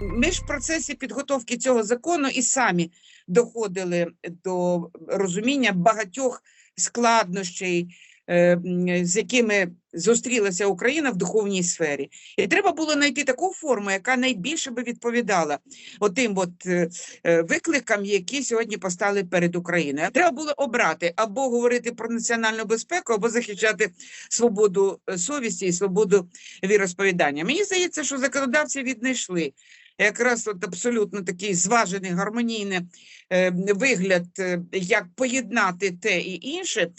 Ми ж в процесі підготовки цього закону і самі доходили до розуміння багатьох складнощей, е, з якими зустрілася Україна в духовній сфері. І треба було знайти таку форму, яка найбільше би відповідала отим от е, е, викликам, які сьогодні постали перед Україною. Треба було обрати або говорити про національну безпеку, або захищати свободу совісті і свободу віросповідання. Мені здається, що законодавці віднайшли якраз от абсолютно такий зважений гармонійний е, вигляд, е, як поєднати те і інше.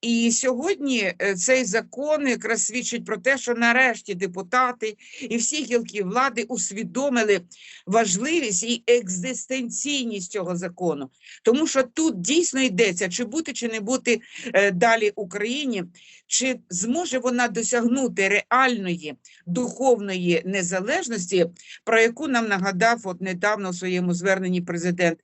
І сьогодні е, цей закон якраз свідчить про те, що нарешті депутати і всі гілки влади усвідомили важливість і екзистенційність цього закону, тому що тут дійсно йдеться, чи бути, чи не бути далі Україні, чи зможе вона досягнути реальної духовної незалежності, про яку нам нагадав от недавно в своєму зверненні президент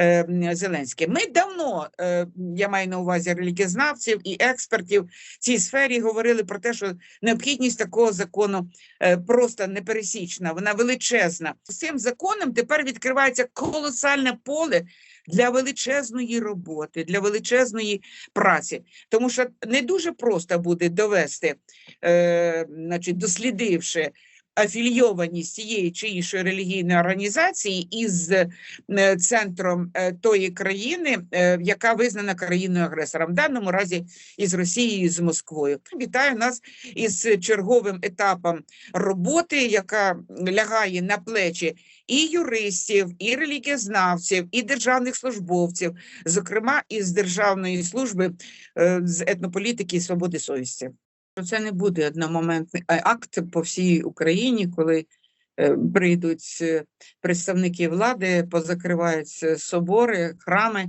е, Зеленський. Ми давно, е, я маю на увазі релігієзнавців і експертів в цій сфері говорили про те, що необхідність такого закону е, просто непересічна, вона величезна. З цим законом тепер відкривається колосальне поле для величезної роботи, для величезної праці, тому що не дуже просто буде довести, е, значить, дослідивши афільйованість цієї чи іншої релігійної організації із е, центром е, тої країни, е, яка визнана країною агресором, в даному разі із Росією, з Москвою. Вітаю нас із черговим етапом роботи, яка лягає на плечі і юристів, і релігієзнавців, і державних службовців, зокрема із Державної служби з етнополітики і свободи совісті. Це не буде одномоментний акт по всій Україні, коли е, прийдуть е, представники влади, позакривають е, собори, храми,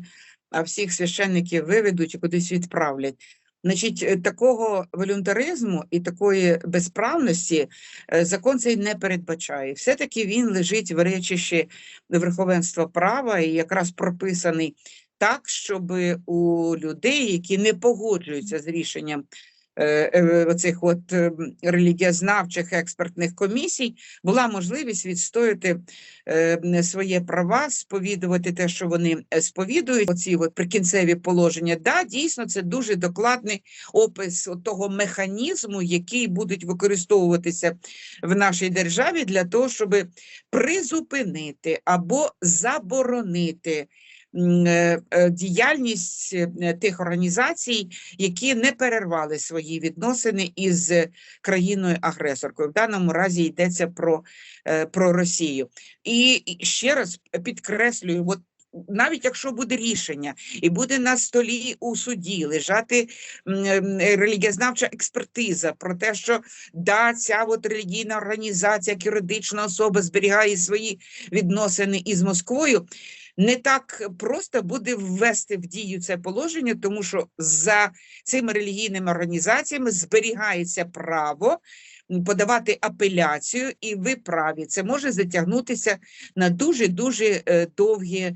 а всіх священників виведуть і кудись відправлять. Значить, е, такого волюнтаризму і такої безправності е, закон цей не передбачає. Все-таки він лежить в речищі верховенства права і якраз прописаний так, щоб у людей, які не погоджуються з рішенням е, е, оцих от е, релігієзнавчих експертних комісій, була можливість відстояти е, м, свої права, сповідувати те, що вони е, сповідують. Оці от прикінцеві положення. Да, дійсно, це дуже докладний опис того механізму, який будуть використовуватися в нашій державі для того, щоб призупинити або заборонити е, е, діяльність е, тих організацій, які не перервали свої відносини із країною-агресоркою. В даному разі йдеться про, е, про Росію. І ще раз підкреслюю, от навіть якщо буде рішення і буде на столі у суді лежати релігієзнавча експертиза про те, що да, ця от релігійна організація, як юридична особа зберігає свої відносини із Москвою. Не так просто буде ввести в дію це положення, тому що за цими релігійними організаціями зберігається право подавати апеляцію, і ви праві. Це може затягнутися на дуже дуже довгі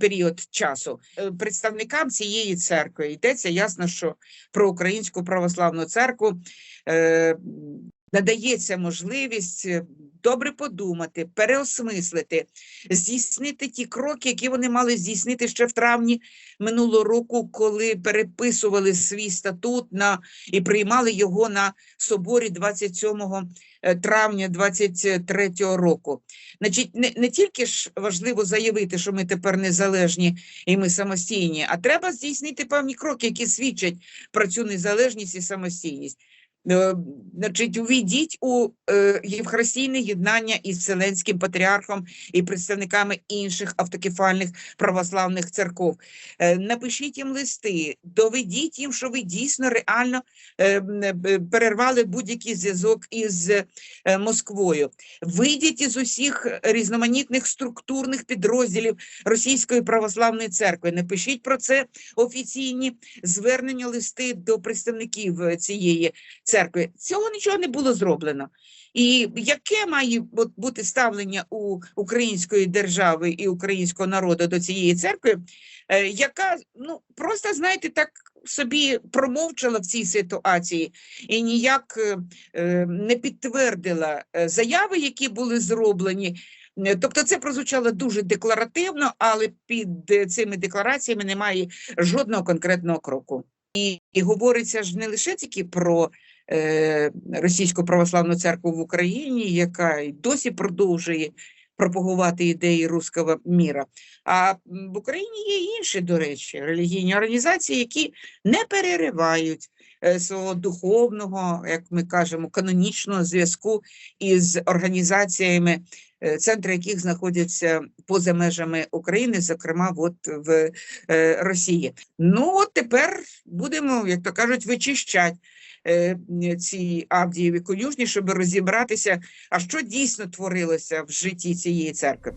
період часу. Е, Представникам цієї церкви йдеться ясно, що про українську православну церкву е, надається можливість е, добре подумати, переосмислити, здійснити ті кроки, які вони мали здійснити ще в травні минулого року, коли переписували свій статут на і приймали його на соборі 27 е, травня 23 року. Значить, не, не тільки ж важливо заявити, що ми тепер незалежні і ми самостійні, а треба здійснити певні кроки, які свідчать про цю незалежність і самостійність. Е, Значить, увійдіть у е, єднання із Вселенським патріархом і представниками інших автокефальних православних церков. Е, напишіть їм листи, доведіть їм, що ви дійсно реально е, е, перервали будь-який зв'язок із Москвою. Вийдіть із усіх різноманітних структурних підрозділів Російської православної церкви. Напишіть про це офіційні звернення, листи до представників цієї церкви. Цього нічого не було зроблено. І яке має бу- бути ставлення у української держави і українського народу до цієї церкви, е, яка ну просто знаєте так собі промовчала в цій ситуації і ніяк е, е, не підтвердила заяви, які були зроблені Тобто це прозвучало дуже декларативно, але під цими деклараціями немає жодного конкретного кроку. І, говориться ж не лише тільки про е, Російську православну церкву в Україні, яка й досі продовжує пропагувати ідеї руського міра. А в Україні є інші, до речі, релігійні організації, які не переривають е, свого духовного, як ми кажемо, канонічного зв'язку із організаціями, центри яких знаходяться поза межами України, зокрема, от в е, Росії. Ну, от тепер будемо, як то кажуть, вичищати е, ці Авдієві конюшні, щоб розібратися, а що дійсно творилося в житті цієї церкви.